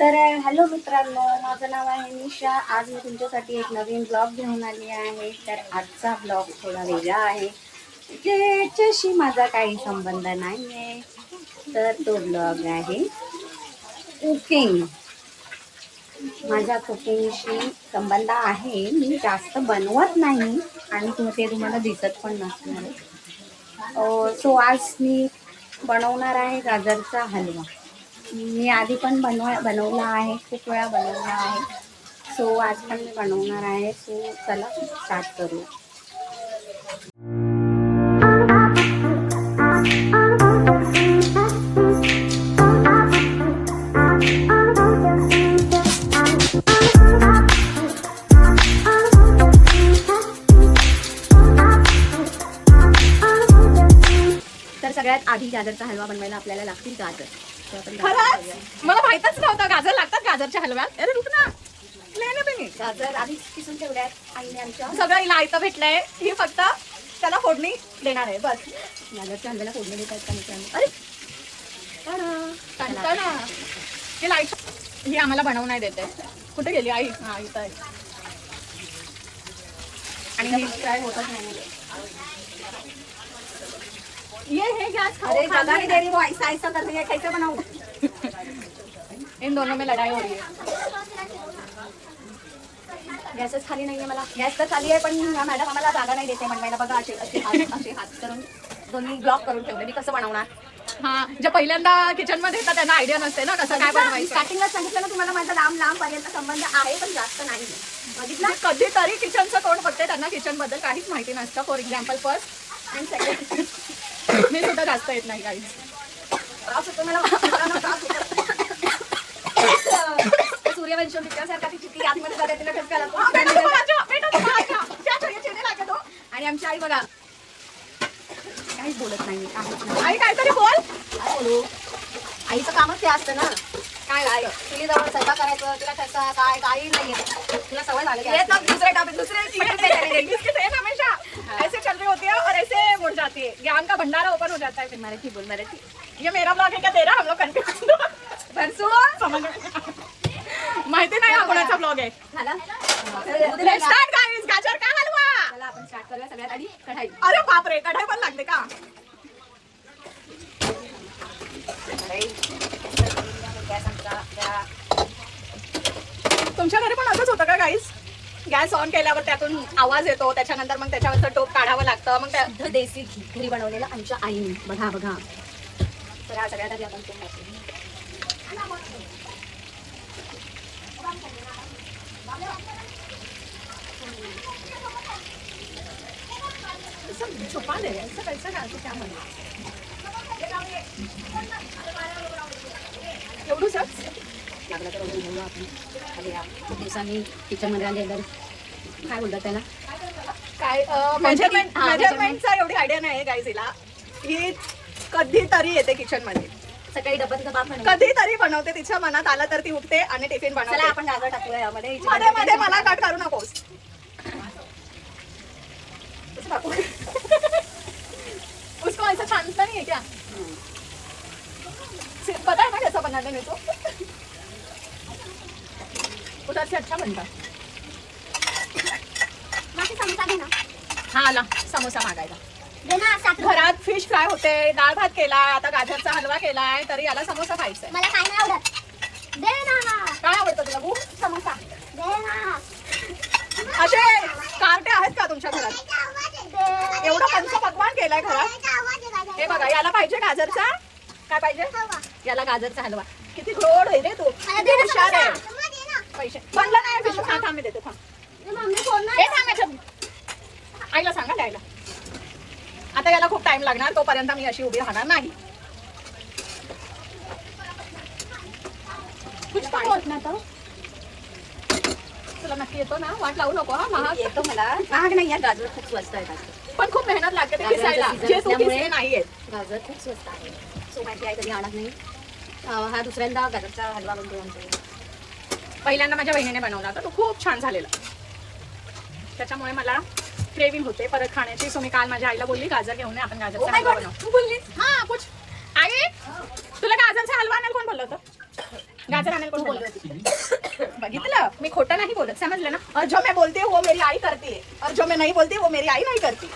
तर हॅलो मित्रांनो माझं नाव आहे निशा. आज मी तुमच्यासाठी एक नवीन ब्लॉग घेऊन आली आहे. तर आजचा ब्लॉग थोडा वेगळा आहे. त्याच्याशी माझा काही संबंध नाही आहे तर तो ब्लॉग आहे कुकिंग माझ्या कुकिंगशी संबंध आहे. मी जास्त बनवत नाही आणि ते तुम्हाला दिसत पण नसणार. सो आज मी बनवणार आहे गाजरचा हलवा. मी आधी पण बनवा बनवला आहे खूप वेळा बनवला आहे. सो आज पण मी बनवणार आहे. सो चला स्टार्ट करू. तर सगळ्यात आधी गाजरचा हलवा बनवायला आपल्याला लागतील गाजर. खरंच. मला माहितच नव्हतं. गाजर लागतात गाजरच्या हलव्यात. अरे रुक ना. लेणे बे मी गाजर आधी किसून ठेवल्यात आईने आमच्या सगळं हिला आयतं भेटलंय. ही फक्त त्याला फोडणी देणार आहे. बस. गाजरच्या हलव्याला फोडणी देतात का मित्रांनो अरे. ही लाइट ही आम्हाला बनवू नाही देते. कुठे गेली आई? हा इथं आहे. आणि हे फ्राय होतच नाही. ये हे गैस अरे जगह नहीं ले। दे रही वो ऐसा ऐसा कर रही है कैसे बनाऊं? इन दोनों में लड़ाई हो रही है। गॅसच खाली नाहीये मला। गॅस तर खाली आहे पण मॅडम आम्हाला जागा नाही देते बनवायला बघा असे असे हात असे हात करून दोन्ही ब्लॉक करून ठेवले मी कसं बनवणार? हा जे पहिल्यांदा किचनमध्ये येतात त्यांना आयडिया नसते ना कसं काय बनवायचं? स्टार्टिंगला सांगितलं ना तुम्हाला माझा लांब लांब पर्यंत संबंध आहे पण जास्त नाही बघितलं? म्हणजे कधीतरी किचनचं तोंड बघते त्यांना किचनबद्दल काहीच माहिती नसतं. फॉर एक्झाम्पल फर्स्ट आणि सेकंड जास्त येत नाही काही ती आतमध्ये जाते तिला लागतो. आणि आमची आई बघा. काहीच बोलत नाही आई काहीतरी बोल. काय बोलू? आईचं कामच ते असतं ना. काय काय जवळ स्वयंपाक करायचं तुला ठसा काय? काही नाही. तुला सवय झाली ये सब दूसरे टॉपिक दूसरे इसके सेम हमेशा. ऐसे चल रही होती है और ऐसे जाती है। ज्ञान का भंडारा ओपन हो जाता है फिर। मराठी बोल मराठी। ये मेरा ब्लॉग है क्या? तेरा? हम लोग समझ माहिती नाही हा कोणाचा ब्लॉग आहे. झाला Let's start guys. गाजर का हलवा? चला आपण स्टार्ट करूया सगळ्यात आधी. कढाई. अरे बापरे कढाई पण लागते का? कढाई गॅस आमचा त्या तुमच्या घरी पण असंच होतं का गाईस गॅस ऑन केल्यावर त्यातून आवाज येतो त्याच्यानंतर मग त्याच्यावरचं टोप काढावं लागतं मग त्या देसी घी घरी बनवलेलं आमच्या आईने. बघा बघा. तर हा सगळ्यात आधी आपण टाकू. छुपा दे म्हणा एवढूसच लागलं तर बोलू आपण. या. खूप दिवसांनी किचनमध्ये आलेलं काय बोलतात त्याला? काय मेजरमेंट मेजरमेंटचा एवढी आयडिया नाही गाईज हिला. ही कधीतरी येते किचनमध्ये सकाळी डब्बा तिथं बाप बनवलं. कधीतरी बनवते तिच्या मनात आलं तर ती उठते आणि टिफिन चला बनवते आपण गाजर टाकूया. यामध्ये हिची मध्ये मध्ये मला कट करू नकोस. कसं टाकू? उसको ऐसा छानता नहीं है क्या? पता है ना कैसा बनाने में तो? उधर से अच्छा बनता है माशी समोसा घे ना. हा आला समोसा मागायला दे ना सात रुपये. घरात फिश फ्राय होते डाळ भात केलाय आता गाजरचा हलवा केलाय तरी याला समोसा खायचा मला काय नाही आवडत. दे ना. काय आवडतं तुला गु समोसा. दे ना. असे कार्टे आहेत का तुमच्या घरात? दे. एवढं पंच पकवान केलाय घरात. हे बघा याला पाहिजे गाजरचा? काय पाहिजे. याला गाजरचा हलवा. किती गोड आहे रे तू. किती हुशार. आहे. पैसे. बनलं नाही फिश हा थांब देते थांब. हे आईला सांगा द्यायला आता याला खूप टाइम लागणार तोपर्यंत मी अशी उभी राहणार नाही. तुला नक्की येतो ना? वाट लावू नको हा महाग. येतो मला. महाग नाही आहे गाजर खूप स्वस्त आहे पण खूप मेहनत लागते ते किसायला जे तू किसले गाजर खूप स्वस्त आहे. सो माझी आई कधी आणत नाही. हा दुसऱ्यांदा गाजरचा हलवा बनतो आमच्या पहिल्यांदा माझ्या बहिणीने बनवला होता. तो खूप छान झालेला. त्याच्यामुळे मला क्रेविंग होते. परत खाण्याची. सो मी काल माझ्या आईला बोलली गाजर घेऊन आपण Oh गाजरचा my हलवा God, बनवू. तू बोललीस? हा कुछ आई तुला गाजरचा हलवा आणायला कोण बोललं होतं? गाजर आणायला कोण बोलली होती? बघितलं? मी खोटं नाही बोलत. समजलं ना? और जो मैं बोलती हूँ वो मेरी आई करती है. और जो मैं नहीं बोलती वो मेरी आई नहीं करती.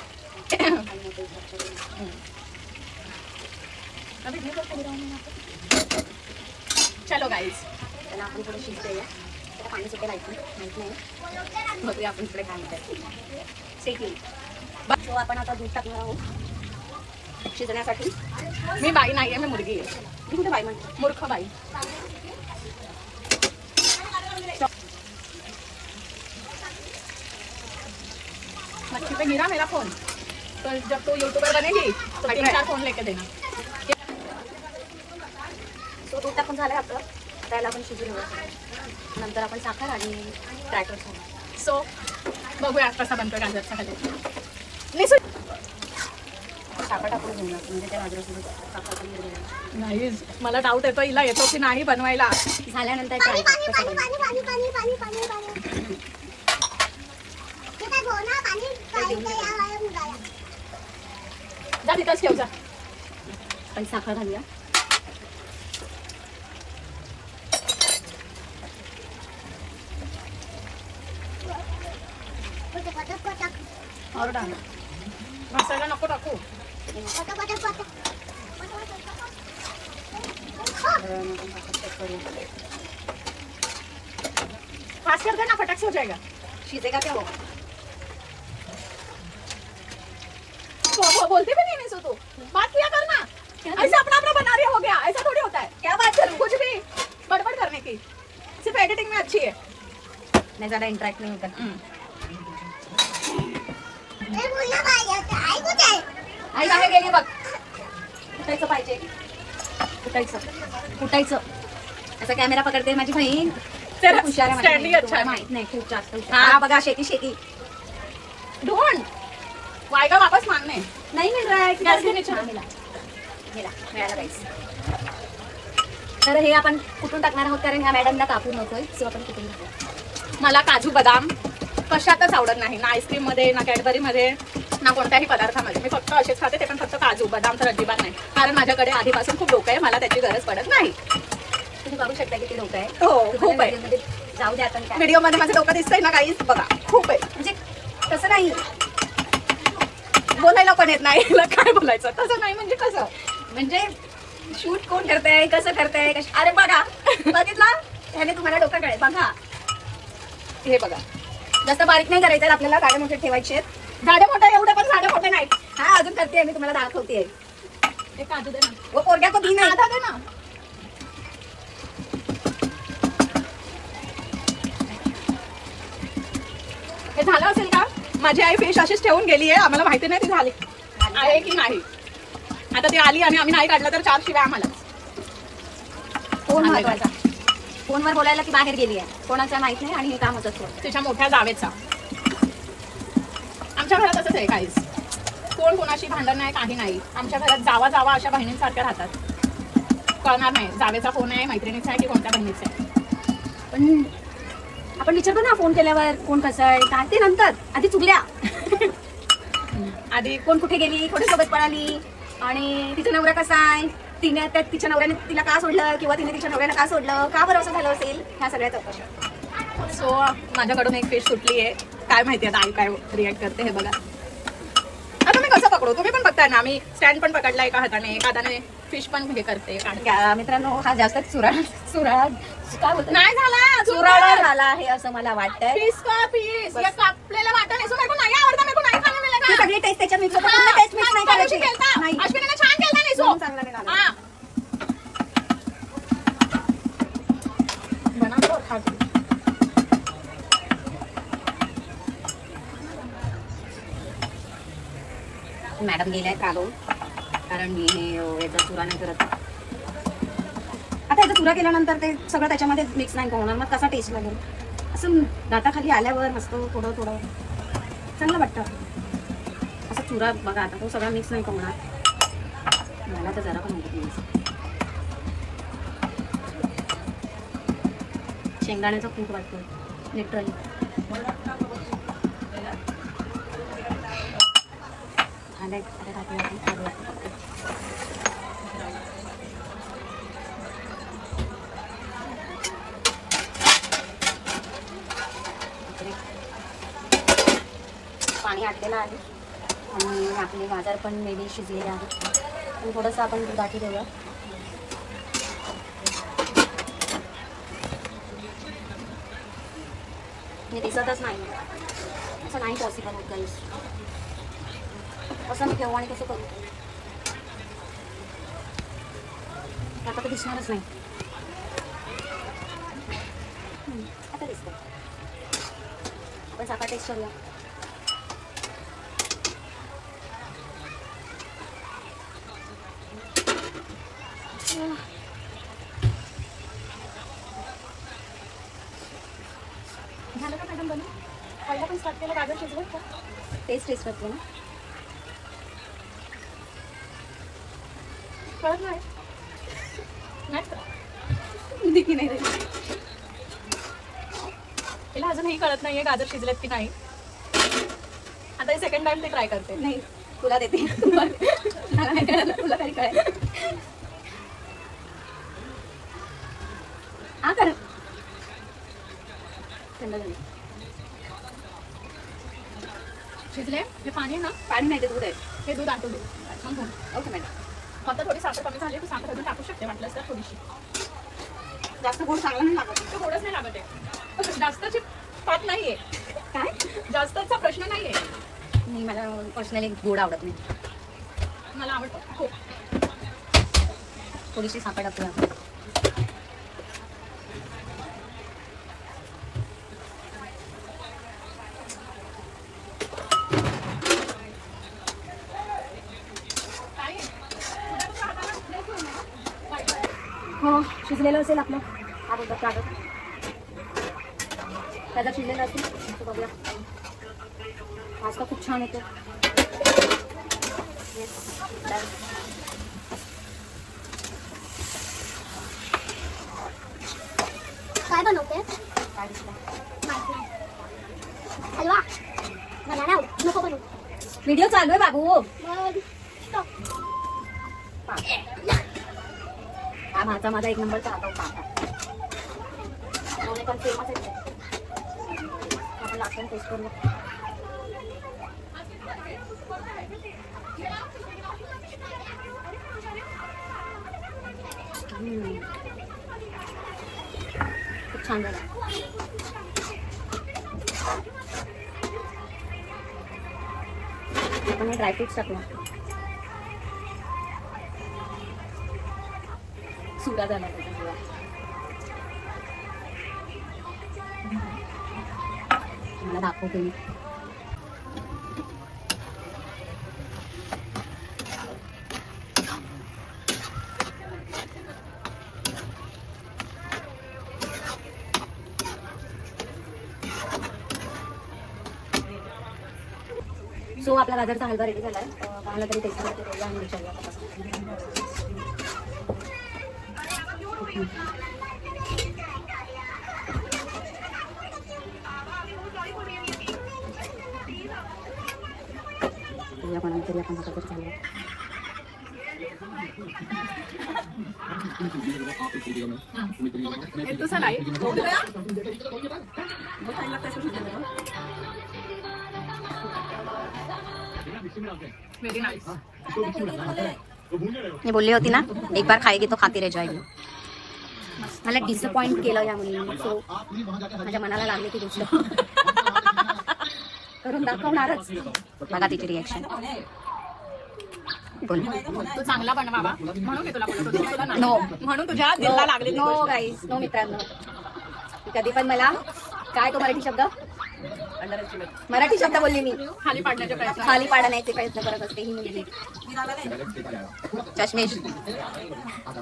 चलो गाईज त्याला आपण थोडं शिजतोया. त्याला पाणी सुटेल ऐकून माहीत नाही. बघूया आपण इकडे काय म्हणतात सेटी सो आपण आता दूध टाकणार आहोत शिजण्यासाठी. मी बाई नाही आहे मी मुलगी आहे. मी कुठे बाई म्हणते? मूर्ख बाई. मच्छी पे गिरा मेरा फोन. तो जब तू यूट्यूबर बनेगी तो तीन चार फोन लेके देना. सो दूध टाकून झालं आपलं. त्याला आपण शिजू घेऊया नंतर आपण साखर आणि ट्रॅकर सो बघूया कसा बनतो गाजरचा निसू साखर टाकून घेऊया म्हणजे त्या साखर विरघळेल. नाही. मला डाऊट येतो हिला येतो की नाही बनवायला. झाल्यानंतर पाणी try पाणी कर कसं पाणी बनवायचं. पाणी पाणी पाणी पाणी पाणी ते काय घोणा पाणी काही ते या वाया मुलाला जा तिथंच ठेव जा पण साखर घालूया पटक पटक पटक और मसाला नको टाकू. फास्ट कर देना फटाक से हो जाएगा शिजेगा क्या हो वो बोलती भी नहीं निसू तू. बात किया करना ऐसे अपना अपना बना रही हो गया. ऐसा थोड़ी होता है क्या बात कर? कुछ भी. बड़बड़ करने की. सिर्फ एडिटिंग में अच्छी है. नाही जरा इंटरॅक्ट नाही होत. आई बाहेर गेली बघ. पाहिजे. कॅमेरा पकडते माझी बहीण. हुशार आहे माझी stand बहीण. अच्छा. तुम्हाला माहीत नाही खूप जास्त हुशार. हा. बघा शेती शेती. ढूंढ वायगा वापस मांगने नाही के मिळाला काहीच तर हे आपण कुठून टाकणार आहोत? कारण ह्या मॅडमला कापून नकोय सो आपण कुठून मला काजू बदाम. कशातच आवडत नाही. ना आईस्क्रीममध्ये ना कॅडबरी मध्ये ना कोणत्याही पदार्थामध्ये. मी फक्त असेच खाते ते पण फक्त काजू बदाम तर अजिबात नाही. कारण माझ्याकडे आधीपासून खूप डोकं आहे मला त्याची गरज पडत नाही. तुम्ही बघू शकता किती डोकं आहे. हो खूप आहे. जाऊ द्या काय व्हिडिओमध्ये माझं डोकं दिसतंय ना काहीच बघा खूप आहे. म्हणजे तसं नाही. बोलायला पण येत नाही. काय बोलायचं? तसं नाही म्हणजे कसं? म्हणजे शूट कोण करतंय कसं करतंय कश अरे बघा बघितला? त्याने तुम्हाला डोकं कळेल. बघा. हे बघा. जास्त बारीक नाही करायचं आपल्याला गाडे मोठे ठेवायचे आहेत. झाडे मोठे एवढे पण झाडे मोठे नाही. हा अजून करते मी तुम्हाला दाखवते हे काजू दे ना. वो पोरग्या को दी नाही आधा दे ना. हे झालं असेल का? माझी आई फिश अशीच ठेवून गेली आहे. आम्हाला माहिती नाही ती झाली. आहे की नाही? आता ती आली आणि आम्ही नाही काढलं तर चार शिवाय आम्हाला फोन महत्त्वाचा फोनवर बोलायला ती बाहेर गेली आहे. कोणाचं माहीत नाही आणि हे काम होतं थोडं तिच्या मोठ्या जावेचा. आमच्या घरात असंच आहे काहीच कोण कोणाशी भांडण नाही काही नाही. आमच्या घरात जावा जावा अशा बहिणींसारख्या राहतात. कळणार नाही जावेचा फोन आहे मैत्रिणीचा आहे की कोणत्या बहिणीचा आहे. पण आपण विचारतो ना फोन केल्यावर कोण कसं आहे काय ते नंतर. आधी चुकल्या आधी कोण कुठे गेली कोणी सोबत पळाली. आणि तिचा नवरा कसा आहे? तिने त्या तिच्या नवऱ्याने तिला का सोडलं? किंवा तिने तिच्या नवऱ्याला का सोडलं? का बरं असं झालं असेल? ह्या सगळ्या चौकशा. सो माझ्याकडून एक फिश सुटली आहे काय माहिती आता आई काय रिॲक्ट करते हे बघा. आता मी कसं पकडू? तुम्ही पण बघताय ना मी स्टँड पण पकडला एका हाताने एका हाताने फिश पण हे करते. मित्रांनो हा जास्त चुराळा काय बोलतो नाही झाला चुराळा झाला आहे असं मला वाटतंय. पीस का पीस या कापलेल्या वाटण असं मेरे को नाही आवडता नाही सगळी टेस्ट त्याच्यात मिक्स टेस्ट मिक्स नाही. करायची मॅडम गेल्या आहेत रागवून कारण मी हे याचा चुरा नाही करत. आता याचा चुरा केल्यानंतर ते सगळं त्याच्यामध्ये मिक्स नाही होणार. मग कसा टेस्ट लागेल? असं दाताखाली आल्यावर मस्त थोडं थोडं. चांगलं वाटतं. असं चुरा बघा आता तो सगळा मिक्स नाही होणार. मला तर जरा पण नाही. शेंगदाण्याचा कूट वाटतो लिटरली कांदा इकडे टाकला की चालू पाणी आटलेलं आहे आणि आपले गाजर पण मेबी शिजलेले आहे पण थोडंसं आपण गाठी देऊया हे दिसतच नाही असं नाही पॉसिबल होत काहीच असं ठेवू आणि कसं करू. आता तर दिसणारच नाही. आता दिसतं आपण साखर टेस्ट करूया. झालं का मॅडम बनवून? पहिला पण स्टार्ट केलं गाजर शिजवत का? टेस्ट टेस्ट करतो ना. तिला अजूनही कळत नाहीये गाजर शिजलेत की नाही. आता सेकंड टाइम ते ट्राय करते. नाही तुला देते. मला नाही कळलं तुला काही कळेल. हा कर. थंड झाली. शिजले? हे पाणी आहे ना? पाणी नाही ते दूध आहे. हे दूध आटू दे. Okay madam. फक्त थोडी साखर कमी झाली तर साखर अजून टाकू शकते वाटलं तर थोडीशी. जास्त गोड चांगला नाही लागत. तो गोडच नाही लागत आहे. जास्तची पात नाहीये. काय? जास्तचा प्रश्न नाहीये. नाही मला पर्सनली गोड आवडत नाही. मला आवडतं. खूप थोडीशी साखर टाकूया. हो शिजलेलं असेल आपलं. हा बोलतात कागद त्याचा शिजलेलं असेल? बघूया. पास्ता खूप छान येतो. काय बनवते? काय. हलवा? मला आवडत. नको बनवू. व्हिडिओ चालू आहे बाबू. हा माझा माझा एक नंबरचा हाता पाहता पण फेमस आहे आपण लागतं टेस्ट करूया खूप छान झालं. आपण हे ड्रायफ्रुट्स सुरा झाला त्याचा सुरा. मला दाखवते मी सो आपला गाजरचा हलवा रेडी झाला आहे कोणाला तरी टेस्ट करते आणि विचारूया. आता कसं. करूया कोणाला तरी आपण आता तरी चालू तुझा नाही व्हेरी नाईस मी बोलली होती ना एक बार खाएगी तो खाती रह जाएगी मला डिसअपॉइंट केलं या मुलीने. सो माझ्या मनाला लागले की गोष्ट. करून दाखवणारच. बघा तिची रिॲक्शन तू चांगला बनवावा म्हणून मी तुला बोलत होते. तुला नाही. No. म्हणून तुझ्या दिलला लागले नो गाईस नो मित्रांनो. कधी पण मला काय तो मराठी शब्द? मराठी शब्द बोलली मी. खाली पाडण्याचे प्रयत्न. खाली पाडण्याचे प्रयत्न करत असते ही मुलगी. चष्मेश.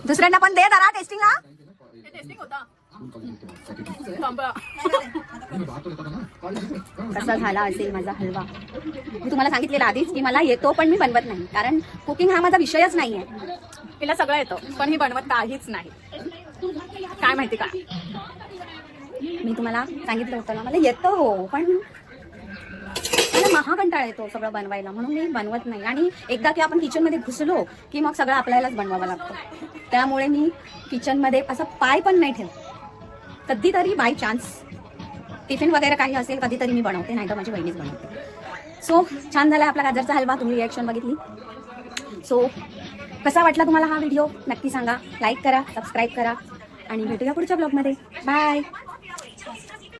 दुसऱ्यांना पण दे जरा टेस्टिंगला हे कसा झाला असेल माझा हलवा. मी तुम्हाला सांगितलेलं आधीच की मला येतो पण मी बनवत नाही. कारण कुकिंग हा माझा विषयच नाही आहे तिला सगळं येतं पण मी बनवत काहीच नाही. काय माहिती का? मी तुम्हाला सांगितलं होतं ना मला येतं हो पण महाकंटाळा येतो सगळं बनवायला. म्हणून मी बनवत नाही. आणि एकदा की आपण किचनमध्ये घुसलो की मग सगळं आपल्यालाच बनवावं लागतं. त्यामुळे मी किचनमध्ये असा पाय पण नाही ठेवत. कधीतरी बाय चान्स टिफिन वगैरे काही असेल कधीतरी मी बनवते नाही तर माझी बहिणीच बनवते. सो छान झाला आपला गाजरचा हलवा. तुम्ही रिॲक्शन बघितली? सो कसा वाटला तुम्हाला हा व्हिडिओ नक्की सांगा. लाईक करा सबस्क्राईब करा. आणि भेटूया पुढच्या ब्लॉगमध्ये बाय